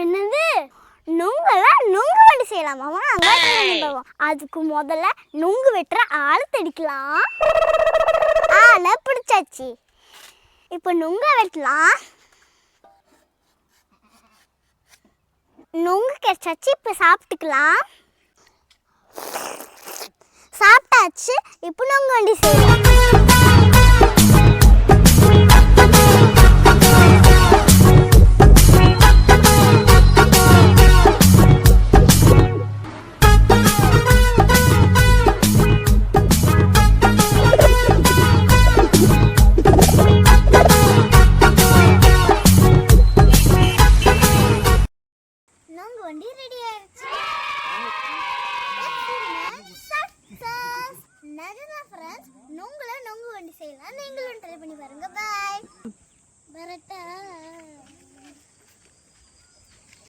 என்னது? நுங்கெல்லாம் நுங்கு வண்டி செய்யலாமா? அங்கே போவோம் அதுக்கு முதல்ல நுங்கு வெட்டுற ஆள் தெடிக்கலாம். ஆளை பிடிச்சாச்சு. இப்போ நுங்க வெட்டலாம். நுங்கு கிடைச்சாச்சு இப்போ சாப்பிட்டுக்கலாம். சாப்பிட்டாச்சு இப்போ நுங்கு வண்டி செய்யலாம். வண்டி ரெடி ஆயிடுச்சு. நஜனா நொங்கு வண்டி செய்யலாம். நீங்களும் ட்ரை பண்ணி பாருங்க. பாய் வரட்டா